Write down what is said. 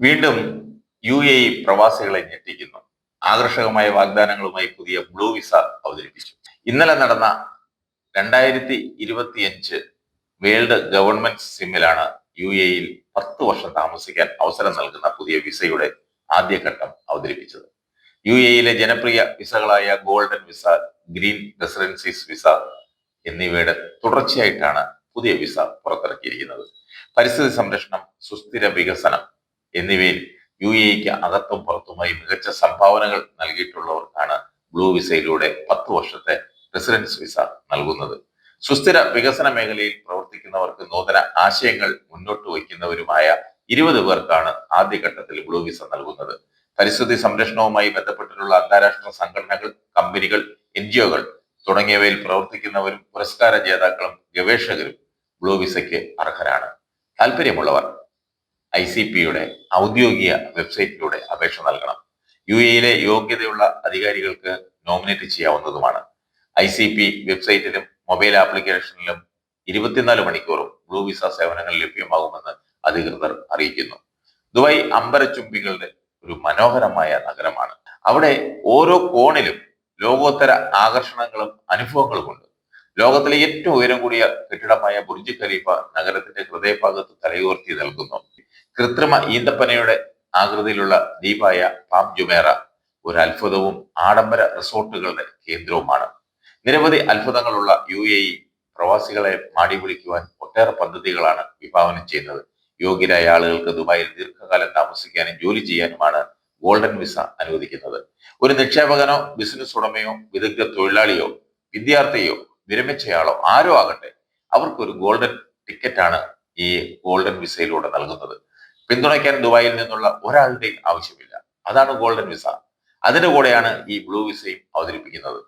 വീണ്ടും U A പ്രവാസികളെ ഞെട്ടിക്കുന്നു. ആകർഷകമായ വാഗ്ദാനങ്ങളുമായി പുതിയ ബ്ലൂ വിസ അവതരിപ്പിച്ചു. ഇന്നലെ നടന്ന രണ്ടായിരത്തി ഇരുപത്തിയഞ്ച് വേൾഡ് ഗവൺമെന്റ് സിമ്മിലാണ് യു എയിൽ പത്ത് വർഷം താമസിക്കാൻ അവസരം നൽകുന്ന പുതിയ വിസയുടെ ആദ്യഘട്ടം അവതരിപ്പിച്ചത്. യു എയിലെ ജനപ്രിയ വിസകളായ golden visa green residencies visa എന്നിവയുടെ തുടർച്ചയായിട്ടാണ് പുതിയ വിസ പുറത്തിറക്കിയിരിക്കുന്നത്. പരിസ്ഥിതി സംരക്ഷണം സുസ്ഥിര വികസനം എന്നിവയിൽ യു എക്ക് അകത്തും പുറത്തുമായി മികച്ച സംഭാവനകൾ നൽകിയിട്ടുള്ളവർക്കാണ് ബ്ലൂ വിസയിലൂടെ പത്ത് വർഷത്തെ റെസിഡൻസ് വിസ നൽകുന്നത്. സുസ്ഥിര വികസന മേഖലയിൽ പ്രവർത്തിക്കുന്നവർക്ക് നൂതന ആശയങ്ങൾ മുന്നോട്ട് വയ്ക്കുന്നവരുമായ ഇരുപത് പേർക്കാണ് ആദ്യഘട്ടത്തിൽ ബ്ലൂ വിസ നൽകുന്നത്. പരിസ്ഥിതി സംരക്ഷണവുമായി ബന്ധപ്പെട്ടിട്ടുള്ള അന്താരാഷ്ട്ര സംഘടനകൾ കമ്പനികൾ എൻ ജി ഒകൾ തുടങ്ങിയവയിൽ പ്രവർത്തിക്കുന്നവരും പുരസ്കാര ജേതാക്കളും ഗവേഷകരും ബ്ലൂ വിസയ്ക്ക് അർഹരാണ്. താല്പര്യമുള്ളവർ ഐ സി പിയുടെ ഔദ്യോഗിക വെബ്സൈറ്റിലൂടെ അപേക്ഷ നൽകണം. യു എയിലെ യോഗ്യതയുള്ള അധികാരികൾക്ക് നോമിനേറ്റ് ചെയ്യാവുന്നതുമാണ്. ഐ സി പി വെബ്സൈറ്റിലും മൊബൈൽ ആപ്ലിക്കേഷനിലും ഇരുപത്തിനാല് മണിക്കൂറും ബ്ലൂ വിസ സേവനങ്ങൾ ലഭ്യമാകുമെന്ന് അധികൃതർ അറിയിക്കുന്നു. ദുബായ് അമ്പരച്ചുംബികളുടെ ഒരു മനോഹരമായ നഗരമാണ്. അവിടെ ഓരോ കോണിലും ലോകോത്തര ആകർഷണങ്ങളും അനുഭവങ്ങളുമുണ്ട്. ലോകത്തിലെ ഏറ്റവും ഉയരം കൂടിയ കെട്ടിടമായ ബുർജ് ഖലീഫ നഗരത്തിന്റെ ഹൃദയഭാഗത്ത് തലയുയർത്തി നൽകുന്നു. കൃത്രിമ ഈന്തപ്പനയുടെ ആകൃതിയിലുള്ള ദ്വീപായ പാം ജുമേറ ഒരു അത്ഭുതവും ആഡംബര റിസോർട്ടുകളുടെ കേന്ദ്രവുമാണ്. നിരവധി അത്ഭുതങ്ങളുള്ള യു എ ഇ പ്രവാസികളെ മാടി വിളിക്കുവാൻ ഒട്ടേറെ പദ്ധതികളാണ് വിഭാവനം ചെയ്യുന്നത്. യോഗ്യരായ ആളുകൾക്ക് ദുബായിൽ ദീർഘകാലം താമസിക്കാനും ജോലി ചെയ്യാനുമാണ് ഗോൾഡൻ വിസ അനുവദിക്കുന്നത്. ഒരു നിക്ഷേപകനോ ബിസിനസ് ഉടമയോ വിദഗ്ധ തൊഴിലാളിയോ വിദ്യാർത്ഥിയോ വിരമിച്ചയാളോ ആരോ ആകട്ടെ അവർക്കൊരു ഗോൾഡൻ ടിക്കറ്റാണ് ഈ ഗോൾഡൻ വിസയിലൂടെ നൽകുന്നത്. പിന്തുണയ്ക്കാൻ ദുബായിൽ നിന്നുള്ള ഒരാളുടെയും ആവശ്യമില്ല. അതാണ് ഗോൾഡൻ വിസ. അതിന്റെ കൂടെയാണ് ഈ ബ്ലൂ വിസയും അവതരിപ്പിക്കുന്നത്.